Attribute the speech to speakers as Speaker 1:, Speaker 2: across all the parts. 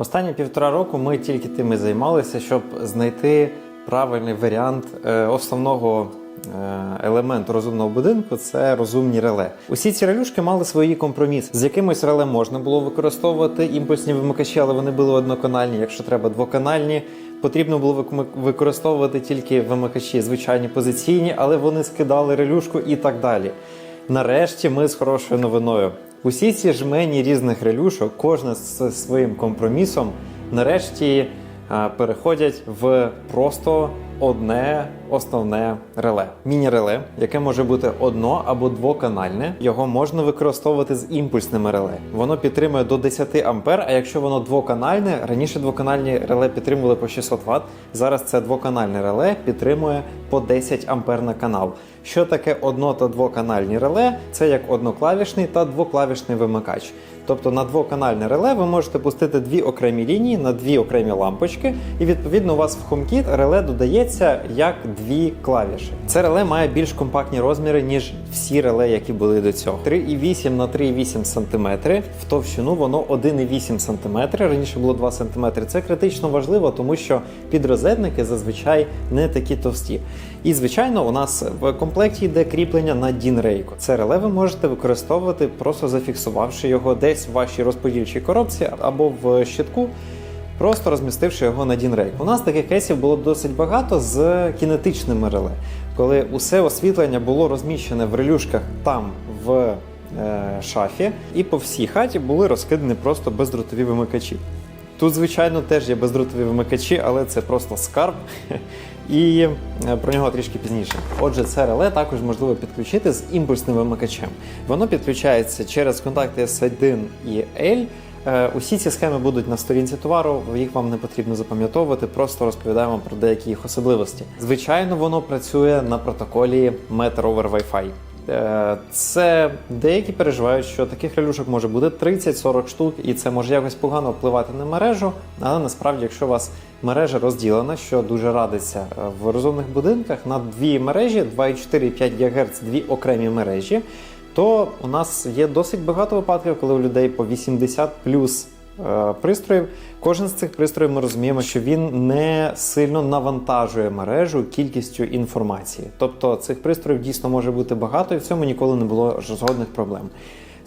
Speaker 1: Останні півтора року ми тільки тим і займалися, щоб знайти правильний варіант е, основного е, елементу розумного будинку це розумні реле. Усі ці релюшки мали свої компроміси. З якимось реле можна було використовувати імпульсні вимикачі, але вони були одноканальні, якщо треба двоканальні. Потрібно було використовувати тільки вимикачі, звичайні позиційні, але вони скидали релюшку і так далі. Нарешті ми з хорошою новиною. Усі ці жмені різних релюшок, кожна з своїм компромісом, нарешті переходять в просто одне основне реле. Міні-реле, яке може бути одно або двоканальне. Його можна використовувати з імпульсними реле. Воно підтримує до 10 ампер, а якщо воно двоканальне, раніше двоканальні реле підтримували по 600 Вт, зараз це двоканальне реле підтримує по 10 ампер на канал. Що таке одно та двоканальні реле? Це як одноклавішний та двоклавішний вимикач. Тобто на двоканальне реле ви можете пустити дві окремі лінії на дві окремі лампочки, і відповідно у вас в HomeKit реле додається як дві клавіші. Це реле має більш компактні розміри, ніж всі реле, які були до цього. 3,8 на 3,8 см. В товщину воно 1,8 см. Раніше було 2 см. Це критично важливо, тому що підрозетники зазвичай не такі товсті. І звичайно, у нас в комплекті йде кріплення на дінрейку. Це реле ви можете використовувати, просто зафіксувавши його десь в вашій розподільчій коробці або в щитку. Просто розмістивши його на дінрейк. У нас таких кейсів було досить багато з кінетичними реле, коли усе освітлення було розміщене в релюшках там в е, шафі, і по всій хаті були розкидані просто бездротові вимикачі. Тут, звичайно, теж є бездротові вимикачі, але це просто скарб. І е, про нього трішки пізніше. Отже, це реле також можливо підключити з імпульсним вимикачем. Воно підключається через контакти S1 і L. Е, Усі ці схеми будуть на сторінці товару, їх вам не потрібно запам'ятовувати, просто розповідаємо про деякі їх особливості. Звичайно, воно працює на протоколі Meter over Wi-Fi. Е, Це деякі переживають, що таких релюшок може бути 30-40 штук, і це може якось погано впливати на мережу. Але насправді, якщо у вас мережа розділена, що дуже радиться е, в розумних будинках на дві мережі 2,4 і 5 ГГц, дві окремі мережі, то у нас є досить багато випадків, коли у людей по 80 плюс е, пристроїв. Кожен з цих пристроїв ми розуміємо, що він не сильно навантажує мережу кількістю інформації. Тобто цих пристроїв дійсно може бути багато, і в цьому ніколи не було жодних проблем.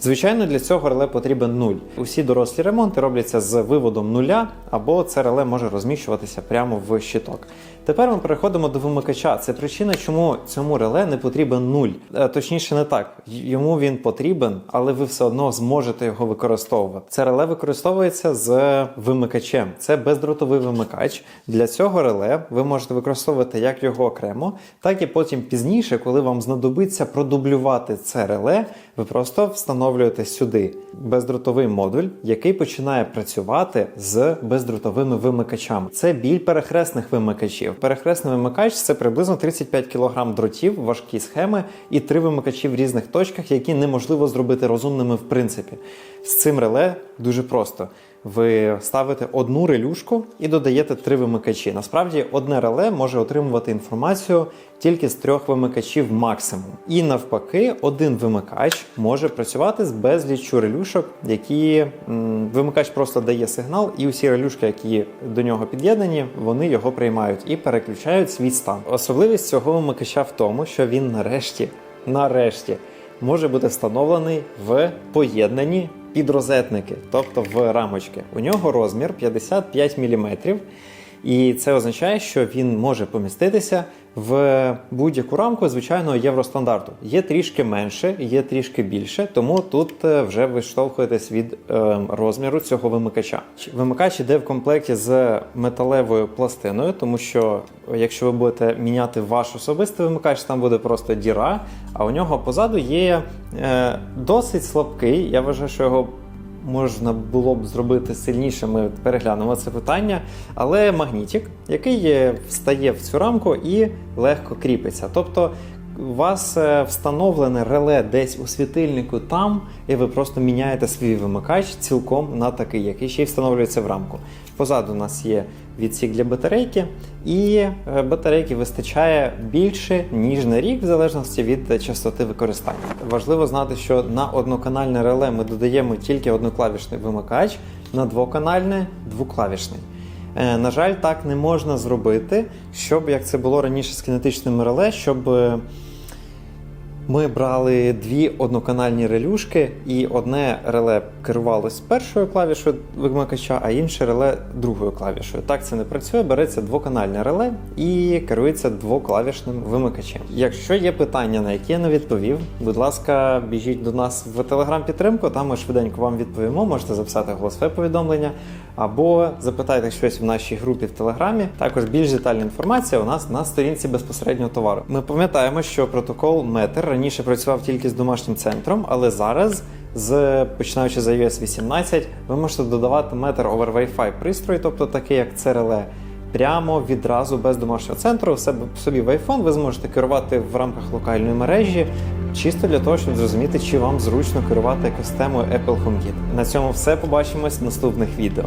Speaker 1: Звичайно, для цього реле потрібен нуль. Усі дорослі ремонти робляться з виводом нуля, або це реле може розміщуватися прямо в щиток. Тепер ми переходимо до вимикача. Це причина, чому цьому реле не потрібен нуль. Е, Точніше, не так. Йому він потрібен, але ви все одно зможете його використовувати. Це реле використовується з вимикачем. Це бездротовий вимикач. Для цього реле ви можете використовувати як його окремо, так і потім пізніше, коли вам знадобиться продублювати це реле, ви просто встановлюєте сюди бездротовий модуль, який починає працювати з бездротовими вимикачами. Це біль перехресних вимикачів. Перехресний вимикач це приблизно 35 кг дротів, важкі схеми і три вимикачі в різних точках, які неможливо зробити розумними в принципі. З цим реле дуже просто. Ви ставите одну релюшку і додаєте три вимикачі. Насправді, одне реле може отримувати інформацію тільки з трьох вимикачів максимум. І навпаки, один вимикач може працювати з безліччю релюшок, які вимикач просто дає сигнал, і усі релюшки, які до нього під'єднані, вони його приймають і переключають свій стан. Особливість цього вимикача в тому, що він нарешті, нарешті може бути встановлений в поєднанні підрозетники, тобто в рамочки. У нього розмір 55 мм, і це означає, що він може поміститися в будь-яку рамку звичайного євростандарту. Є трішки менше, є трішки більше, тому тут е, вже виштовхуєтесь від е, розміру цього вимикача. Вимикач іде в комплекті з металевою пластиною, тому що е, якщо ви будете міняти ваш особистий вимикач, там буде просто діра, а у нього позаду є досить слабкий. Я вважаю, що його можна було б зробити сильніше, ми переглянемо це питання. Але магнітик, який встає в цю рамку і легко кріпиться. Тобто у вас е, встановлене реле десь у світильнику там, і ви просто міняєте свій вимикач цілком на такий, який ще й встановлюється в рамку. Позаду у нас є відсік для батарейки, і е, батарейки вистачає більше ніж на рік, в залежності від частоти використання. Важливо знати, що на одноканальне реле ми додаємо тільки одноклавішний вимикач. на двоканальне двоклавішний. Е, На жаль, так не можна зробити, щоб як це було раніше з кінетичним реле, щоб е, ми брали дві одноканальні релюшки, і одне реле керувалось першою клавішою вимикача, а інше реле другою клавішою. Так це не працює. Береться двоканальне реле і керується двоклавішним вимикачем. Якщо є питання, на які я не відповів, будь ласка, біжіть до нас в телеграм-підтримку, там ми швиденько вам відповімо. Можете записати голосове повідомлення або запитайте щось в нашій групі в Телеграмі. Також більш детальна інформація у нас на сторінці безпосереднього товару. Ми пам'ятаємо, що протокол Метр раніше працював тільки з домашнім центром, але зараз, з починаючи з iOS 18, ви можете додавати метр over Wi-Fi пристрої, тобто такий як CRLE, прямо відразу без домашнього центру. Собі в iPhone ви зможете керувати в рамках локальної мережі. Чисто для того, щоб зрозуміти, чи вам зручно керувати екосистемою Apple HomeKit. На цьому все побачимось в наступних відео.